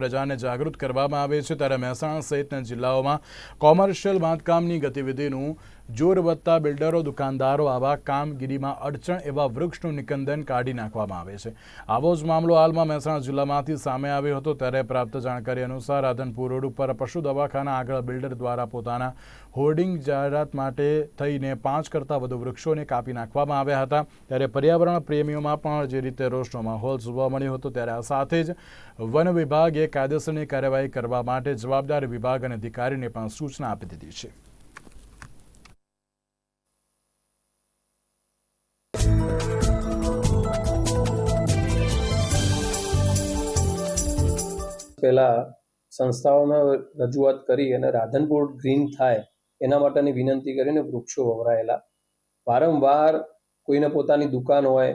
પ્રજાને જાગૃત કરવામાં આવે છે ત્યારે મહેસાણા સહિતના જિલ્લાઓમાં કોમર્શિયલ બાંધકામની ગતિવિધિનું જોર વધતા બિલ્ડરો, દુકાનદારો આવા કામગીરીમાં અડચણ એવા વૃક્ષનું નિકંદન કાઢી નાખવામાં આવે છે. આવો જ મામલો હાલમાં મહેસાણા જિલ્લામાંથી સામે આવ્યો હતો ત્યારે પ્રાપ્ત જાણકારી અનુસાર રાધનપુર રોડ ઉપર પશુ દવાખાના આગળ બિલ્ડર દ્વારા પોતાના હોર્ડિંગ જાહેરાત માટે થઈને પાંચ કરતાં વધુ વૃક્ષોને કાપી નાખવામાં આવ્યા હતા. ત્યારે પર્યાવરણ પ્રેમીઓમાં પણ જે રીતે રોષનો માહોલ જોવા મળ્યો હતો, ત્યારે આ સાથે જ વન વિભાગે કાયદેસરની કાર્યવાહી કરવા માટે જવાબદાર વિભાગ અને અધિકારીને પણ સૂચના આપી દીધી છે. પહેલા સંસ્થાઓને રજૂઆત કરી અને રાધનપુર ગ્રીન થાય એના માટેની વિનંતી કરીને વૃક્ષો વવરાયેલા. વારંવાર કોઈને પોતાની દુકાન હોય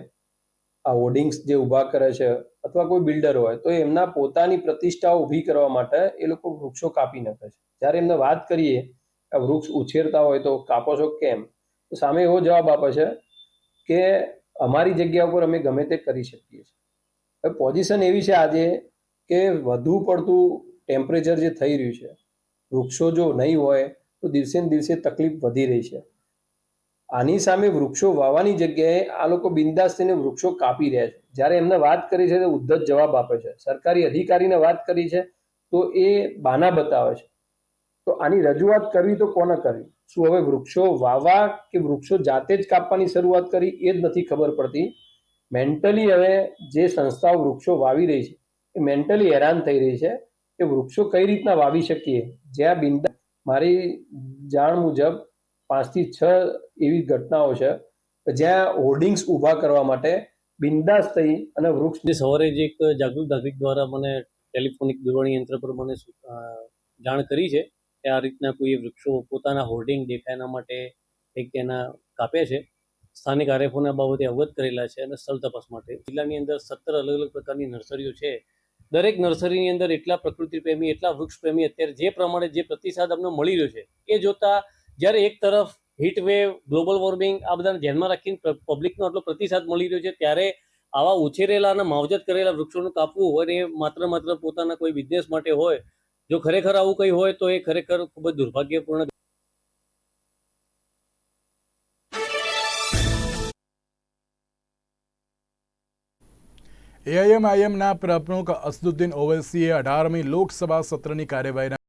આ હોર્ડિંગ્સ જે ઊભા કરે છે અથવા કોઈ બિલ્ડર હોય, તો એમના પોતાની પ્રતિષ્ઠા ઊભી કરવા માટે એ લોકો વૃક્ષો કાપી નાખે છે. જ્યારે એમને વાત કરીએ, આ વૃક્ષ ઉછેરતા હોય તો કાપો છો કેમ? તો સામે એવો જવાબ આપે છે કે અમારી જગ્યા ઉપર અમે ગમે તે કરી શકીએ છીએ. હવે પોઝિશન એવી છે આજે કે વધુ પડતું ટેમ્પરેચર જે થઈ રહ્યું છે, વૃક્ષો જો નહીં હોય, તો દિવસે ને દિવસે તકલીફ વધી રહી છે. આની સામે વૃક્ષો વાવવાની જગ્યાએ આ લોકો બિંદાસ થઈને વૃક્ષો કાપી રહ્યા છે. જ્યારે એમને વાત કરી છે તો ઉદ્ધત જવાબ આપે છે. સરકારી અધિકારીને વાત કરી છે તો એ બાના બતાવે છે. તો આની રજૂઆત કરવી તો કોને કરવી? શું હવે વૃક્ષો વાવવા કે વૃક્ષો જાતે જ કાપવાની શરૂઆત કરી એ જ નથી ખબર પડતી. મેન્ટલી હવે જે સંસ્થાઓ વૃક્ષો વાવી રહી છે એ મેન્ટલી હેરાન થઈ રહી છે કે વૃક્ષો કઈ રીતના વાવી શકીએ? જ્યાં બિંદા મારી જાણ મુજબ પાંચથી છ એવી ઘટનાઓ છે જ્યાં હોર્ડિંગ્સ ઊભા કરવા માટે બિંદાસ થઈ અને વૃક્ષ સવારે જે એક જાગૃત નાગરિક દ્વારા મને ટેલિફોનિક દૂરવાણી યંત્ર પર મને જાણ કરી છે કે આ રીતના કોઈ વૃક્ષો પોતાના હોર્ડિંગ દેખાય માટે એક એના કાપે છે. સ્થાનિક આરએફઓને બાબતે અવગત કરેલા છે અને સ્થળ તપાસ માટે. જિલ્લાની અંદર સત્તર અલગ અલગ પ્રકારની નર્સરીઓ છે. દરેક નર્સરીની અંદર એટલા પ્રકૃતિ પ્રેમી, એટલા વૃક્ષ પ્રેમી અત્યારે જે પ્રમાણે જે પ્રતિસાદ અમને મળી રહ્યો છે, એ જોતા જ્યારે એક તરફ હીટ વેવ ગ્લોબલ વોર્મિંગ આ બધાને ધ્યાનમાં રાખીને પબ્લિકનો આટલો પ્રતિસાદ મળી રહ્યો છે, ત્યારે આવા ઉછેરેલા અને માવજત કરેલા વૃક્ષોનું કાપવું હોય એ માત્ર માત્ર પોતાના કોઈ બિઝનેસ માટે હોય, જો ખરેખર આવું કંઈ હોય તો એ ખરેખર ખૂબ જ દુર્ભાગ્યપૂર્ણ એઆઈએમઆઈએમના પ્રમુખ અસદુદ્દીન ઓવૈસીએ અઢારમી લોકસભા સત્રની કાર્યવાહીના